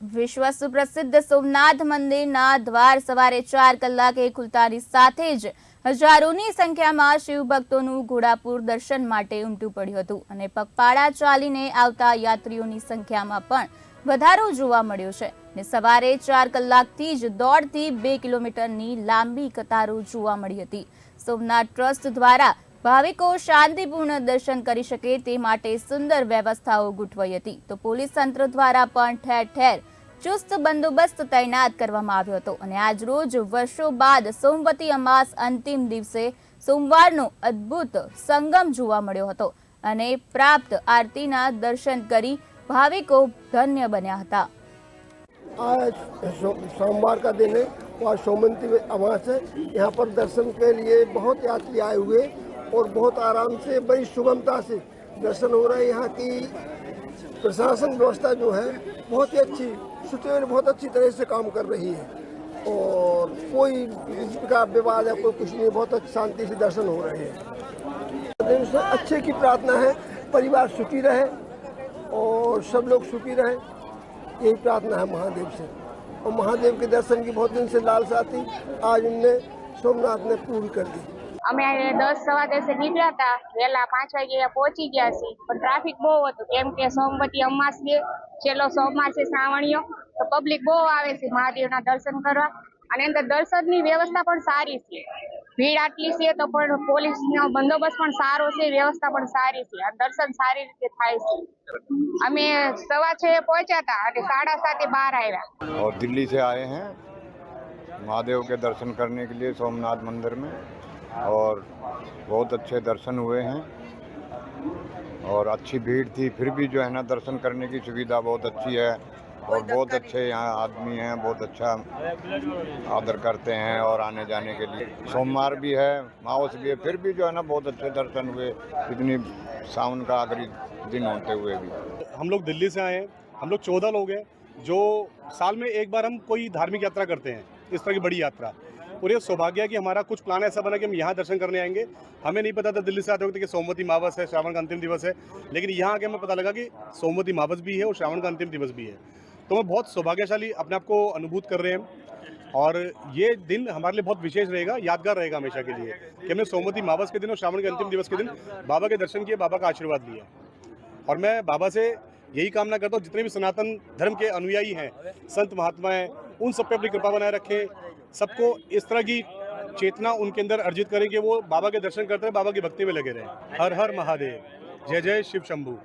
વિશ્વ સુપ્રસિદ્ધ સોમનાથ મંદિરના દ્વાર સવારે ચાર કલાકે ખુલતાની સાથે જ હજારોની સંખ્યામાં શિવભક્તોનું ઘોડાપુર દર્શન માટે ઉમટું પડ્યું હતું અને પગપાળા ચાલીને આવતા યાત્રીઓની સંખ્યામાં પણ વધારો જોવા મળ્યો છે ને સવારે ચાર કલાકથી જ દોઢથી બે કિલોમીટરની લાંબી કતારો જોવા મળી હતી. સોમનાથ ટ્રસ્ટ દ્વારા ભાવિકો શાંતિપૂર્ણ દર્શન કરી શકે તે માટે સુંદર વ્યવસ્થાઓ ગોઠવાઈ હતી તો પોલીસ તંત્ર દ્વારા પણ ઠેર ઠેર ચુસ્ત બંદોબસ્ત તૈનાત કરવામાં આવ્યો હતો અને આજ રોજ વર્ષો બાદ સોમવતી અમાસ અંતિમ દિવસે સોમવારનો અદ્ભુત સંગમ જોવા મળ્યો હતો અને પ્રાપ્ત આરતીના દર્શન કરી ભાવિકો ધન્ય બન્યા હતા आज सो- सोमवार का दिन है और सोमवंती अमास है यहाँ पर दर्शन के लिए बहुत यात्री आए हुए और बहुत आराम से, बड़ी सुगमता से दर्शन हो रहे हैं। यहाँ की प्रशासन व्यवस्था जो है, बहुत ही अच्छी, सुचारू, बहुत अच्छी तरह से काम कर रही है। और कोई का विवाद या कोई कुछ नहीं, बहुत शांति से दर्शन हो रहे हैं। अच्छे की प्रार्थना है, परिवार सुखी रहे और सब लोग सुखी रहे। यही प्रार्थना है महादेव से। और महादेव के दर्शन की बहुत दिन से लालसा थी, आज उनने सोमनाथ ने पूरी कर दी। અમે દસ સવા દસે નીકળ્યા હતા વહેલા પાંચ વાગે પહોંચી ગયા છીએ પણ ટ્રાફિક બહુ હતું કેમ કે સોમવતી અમાસ છે છેલ્લો સોમવાર છે શ્રાવણીયો તો પબ્લિક બહુ આવે છે મહાદેવના દર્શન કરવા અને અંદર દર્શનની વ્યવસ્થા પણ સારી છે ભીડ આટલી છે તો પણ પોલીસનો બંદોબસ્ત પણ સારો છે વ્યવસ્થા પણ સારી છે અને દર્શન સારી રીતે થાય છે અમે સવા છ એ પહોંચ્યા હતા અને સાડા સાતે બહાર આવ્યા और दिल्ली से आए हैं महादेव के दर्शन करने के लिए सोमनाथ मंदिर में और बहुत अच्छे दर्शन हुए हैं। और अच्छी भीड़ थी, फिर भी जो है ना दर्शन करने की सुविधा बहुत अच्छी है। और बहुत अच्छे यहाँ आदमी हैं, बहुत अच्छा आदर करते हैं और आने जाने के लिए। सोमवार भी है माओस भी है, फिर भी जो है ना बहुत अच्छे दर्शन हुए, इतनी सावन का आखिरी दिन होते हुए भी। हम लोग दिल्ली से आए हैं, हम लोग चौदह लोग हैं, जो साल में एक बार हम कोई धार्मिक यात्रा करते हैं, इस तरह की बड़ी यात्रा। और ये सौभाग्य है कि हमारा कुछ प्लान ऐसा बना कि हम यहाँ दर्शन करने आएँगे। हमें नहीं पता था दिल्ली से आते वक्त कि सोमवती मावस है, श्रावण का अंतिम दिवस है। लेकिन यहाँ आके हमें पता लगा कि सोमवती मावस भी है और श्रावण का अंतिम दिवस भी है। तो मैं बहुत सौभाग्यशाली अपने आप को अनुभूत कर रहे हैं। और ये दिन हमारे लिए बहुत विशेष रहेगा, यादगार रहेगा हमेशा के लिए कि हमने सोमवती मावस के दिन और श्रावण के अंतिम दिवस के दिन बाबा के दर्शन किए, बाबा का आशीर्वाद लिया। और मैं बाबा से यही कामना करता हूँ, जितने भी सनातन धर्म के अनुयायी हैं, संत महात्मा हैं उन सब पे अपनी कृपा बनाए रखें। सबको इस तरह की चेतना उनके अंदर अर्जित करें कि वो बाबा के दर्शन करते रहे, बाबा की भक्ति में लगे रहें। हर हर महादेव। जय जय शिव शंभू।